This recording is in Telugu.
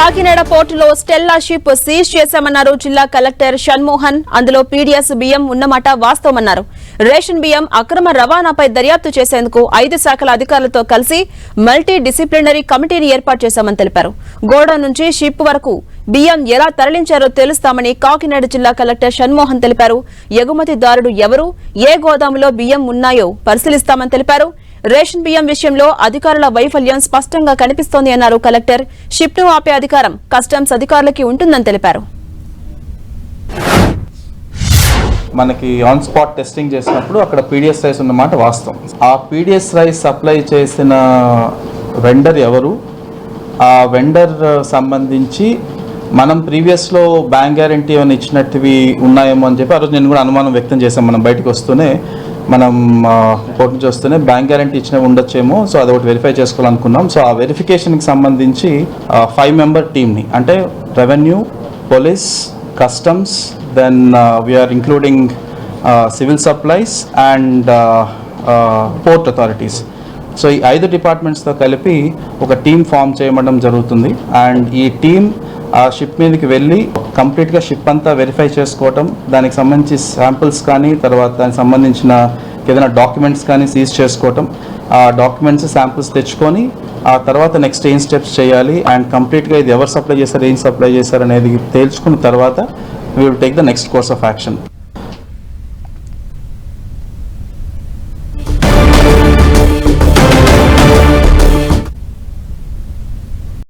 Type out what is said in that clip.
కాకినాడ పోర్టులో స్టెల్లా షిప్ సీజ్ చేశామన్నారు జిల్లా కలెక్టర్ షణ్మోహన్. అందులో పీడీఎస్ బియ్యం ఉన్నమాట వాస్తవమన్నారు. రేషన్ బియ్యం అక్రమ రవాణాపై దర్యాప్తు చేసేందుకు ఐదు శాఖల అధికారులతో కలిసి మల్టీ డిసిప్లినరీ కమిటీని ఏర్పాటు చేశామని తెలిపారు. గోడ నుంచి షిప్ వరకు బియ్యం ఎలా తరలించారో తెలుస్తామని కాకినాడ జిల్లా కలెక్టర్ షణ్మోహన్ తెలిపారు. ఎగుమతిదారుడు ఎవరు ఏ గోదాములో బియ్యం ఉన్నాయో పరిశీలిస్తామని తెలిపారు. రేషన్ బియ్యం విషయంలో అధికారుల వైఫల్యం స్పష్టంగా కనిపిస్తోంది అన్నారు కలెక్టర్. షిప్ను ఆపే అధికారం కస్టమ్స్ అధికారులకి ఉంటుందని తెలిపారు. మనకి ఆన్ స్పాట్ టెస్టింగ్ చేసినప్పుడు అక్కడ పీడిఎస్ రైస్ ఉన్నమాట వాస్తవం. ఆ పీడిఎస్ రైస్ సప్లై చేసిన వెండర్ ఎవరు? ఆ వెండర్ సంబంధించి మనం ప్రీవియస్లో బ్యాంక్ గ్యారంటీ ఏమైనా ఇచ్చినట్టువి ఉన్నాయేమో అని చెప్పి ఆ రోజు నేను కూడా అనుమానం వ్యక్తం చేశాను. మనం బయటకు వస్తూనే మనం కోర్టు నుంచి వస్తేనే బ్యాంక్ గ్యారంటీ ఇచ్చిన ఉండొచ్చేమో. సో అది ఒకటి వెరిఫై చేసుకోవాలనుకున్నాం. సో ఆ వెరిఫికేషన్కి సంబంధించి ఫైవ్ మెంబర్ టీమ్ని అంటే revenue police customs then we are including civil supplies and port authorities so ఈ ఐదు డిపార్ట్మెంట్స్తో కలిపి ఒక టీం ఫామ్ చేయడం జరుగుతుంది. అండ్ ఈ టీం ఆ షిప్ మీదకి వెళ్ళి కంప్లీట్గా షిప్ అంతా వెరిఫై చేసుకోవటం దానికి సంబంధించి శాంపిల్స్ కానీ తర్వాత దానికి సంబంధించిన ఏదైనా డాక్యుమెంట్స్ కానీ సీజ్ చేసుకోవటం ఆ డాక్యుమెంట్స్ శాంపిల్స్ తెచ్చుకొని ఆ తర్వాత నెక్స్ట్ ఏం స్టెప్స్ చేయాలి అండ్ కంప్లీట్గా ఇది ఎవరు సప్లై చేశారు ఏం సప్లై చేశారు అనేది తేల్చుకున్న తర్వాత we will take the next course of action